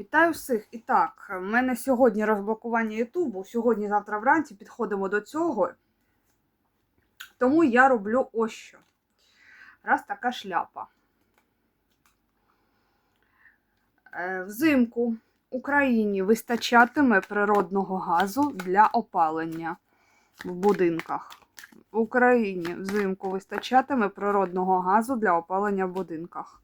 Вітаю всіх! І так, в мене сьогодні розблокування Ютубу. Сьогодні-завтра вранці підходимо до цього. Тому я роблю ось що. Раз така шляпа. Е, Взимку Україні вистачатиме природного газу для опалення в будинках. В Україні взимку вистачатиме природного газу для опалення в будинках.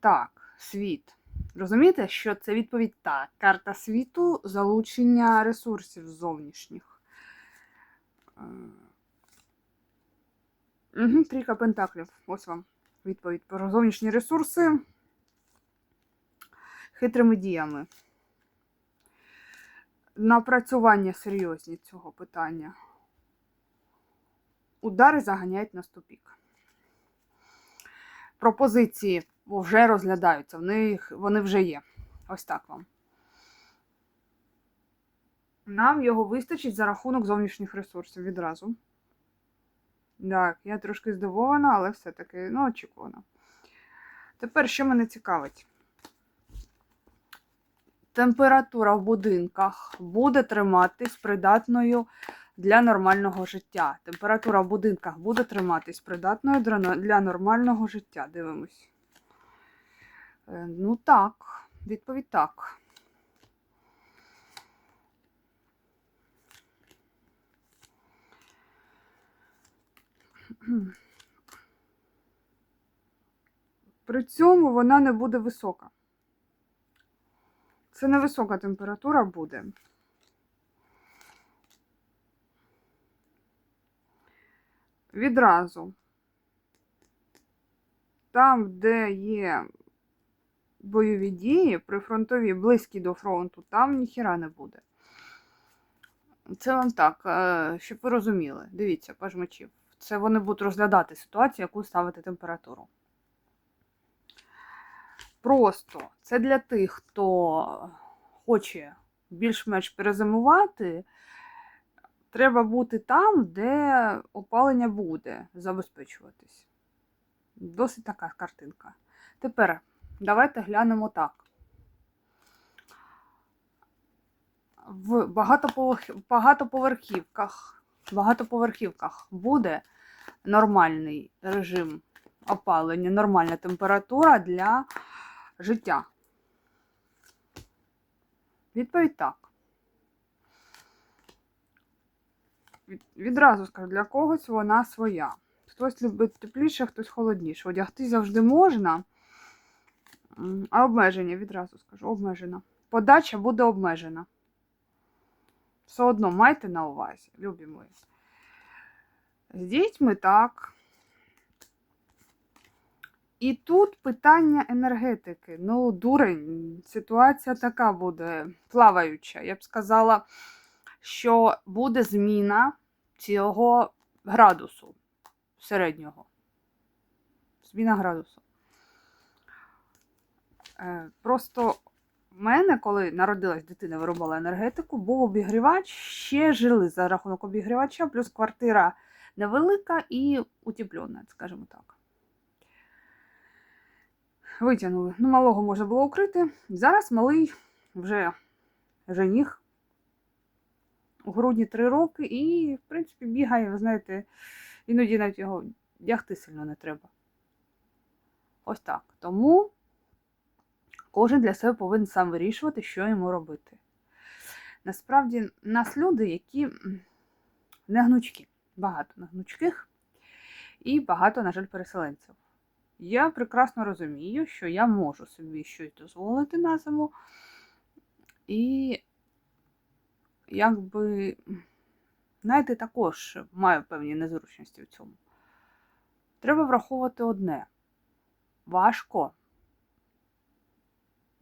Так, світ. Розумієте, що це відповідь так. Карта світу залучення ресурсів зовнішніх. Угу, трійка пентаклів. Ось вам відповідь про зовнішні ресурси хитрими діями. Напрацювання серйозні цього питання. Удари заганяють на ступік. Пропозиції вже розглядаються, в них, вони вже є. Ось так вам. Нам його вистачить за рахунок зовнішніх ресурсів відразу. Так, я трошки здивована, але все-таки, ну, очікувано. Тепер, що мене цікавить? Температура в будинках буде триматись придатною для нормального життя. Температура в будинках буде триматись придатною для нормального життя. Дивимось. Е, Ну так, відповідь так. При цьому вона не буде висока. Це невисока температура буде. Відразу. Там, де є бойові дії, прифронтові, близькі до фронту, там ніхіра не буде. Це вам так, е, щоб ви розуміли. Дивіться, паж мечів. Це вони будуть розглядати ситуацію, яку ставити температуру. Просто це для тих, хто хоче більш-менш перезимувати, треба бути там, де опалення буде забезпечуватись. Досить така картинка. Тепер давайте глянемо так. В багатоповерхівках, багатоповерхівках буде нормальний режим опалення, нормальна температура для життя. Відповідь так. Відразу скажу, для когось вона своя. Хтось любить тепліше, хтось холодніше. Одягти завжди можна, а обмеження, відразу скажу, обмежена. Подача буде обмежена. Все одно майте на увазі, любі мої. З дітьми так. І тут питання енергетики. Ну, дурень, ситуація така буде плаваюча. Я б сказала, що буде зміна цього градусу середнього. Зміна градусу. Е, Просто в мене, коли народилась дитина, виробила енергетику, був обігрівач, ще жили за рахунок обігрівача, плюс квартира невелика і утеплена, скажімо так. Витягнули. Ну, малого можна було укрити. Зараз малий вже жених. У грудні 3 роки і, в принципі, бігає, ви знаєте, іноді навіть його дягти сильно не треба. Ось так. Тому кожен для себе повинен сам вирішувати, що йому робити. Насправді, нас люди, які не гнучкі, багато негнучких і багато, на жаль, переселенців. Я прекрасно розумію, що я можу собі щось дозволити на зиму. І, якби, знаєте, також маю певні незручності в цьому. Треба враховувати одне. Важко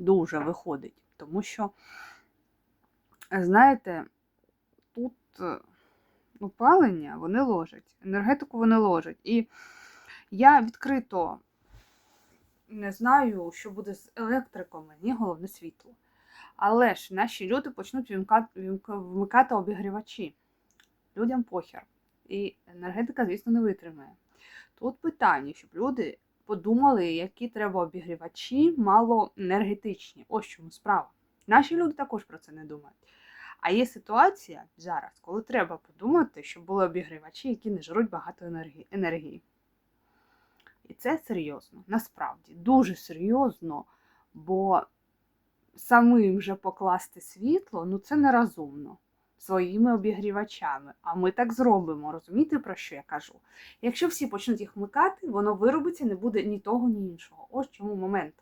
дуже виходить, тому що, знаєте, тут опалення вони ложать, енергетику вони ложать. І я відкрито не знаю, що буде з електриком, мені головне світло. Але ж наші люди почнуть вмикати обігрівачі. Людям похер. І енергетика, звісно, не витримає. Тут питання, щоб люди подумали, які треба обігрівачі малоенергетичні. Ось чому справа. Наші люди також про це не думають. А є ситуація зараз, коли треба подумати, щоб були обігрівачі, які не жруть багато енергії. І це серйозно, насправді, дуже серйозно, бо самим вже покласти світло, ну це нерозумно своїми обігрівачами. А ми так зробимо, розумієте, про що я кажу? Якщо всі почнуть їх вмикати, воно виробиться, не буде ні того, ні іншого. Ось чому момент.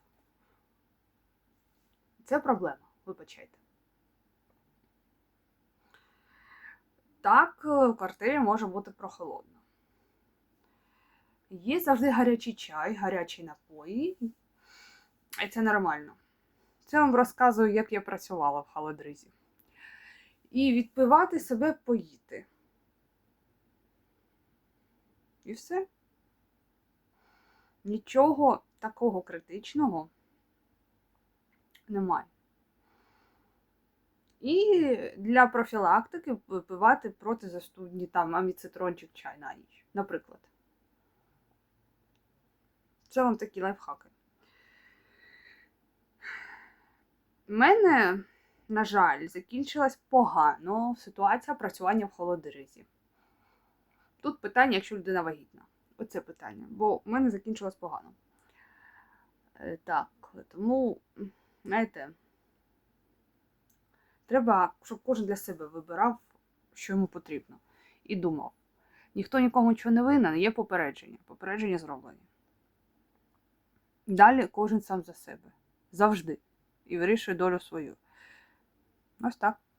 Це проблема, вибачайте. Так, е, в квартирі може бути прохолодно. Є завжди гарячий чай, гарячі напої, і це нормально. Це вам розказую, як я працювала в холодризі. І відпивати себе поїти. І все. Нічого такого критичного немає. І для профілактики випивати протизастудні там аміцитрончик чай на ніч, наприклад. Це вам такі лайфхаки. У мене, на жаль, закінчилась погано ситуація працювання в холодерезі. Тут питання, якщо людина вагітна. Оце питання. Бо в мене закінчилось погано. Е, Так, тому, знаєте, треба, щоб кожен для себе вибирав, що йому потрібно. І думав. Ніхто нікому нічого не винен, є попередження. Попередження зроблені. Далі кожен сам за себе. Завжди. І вирішує долю свою. Ось так.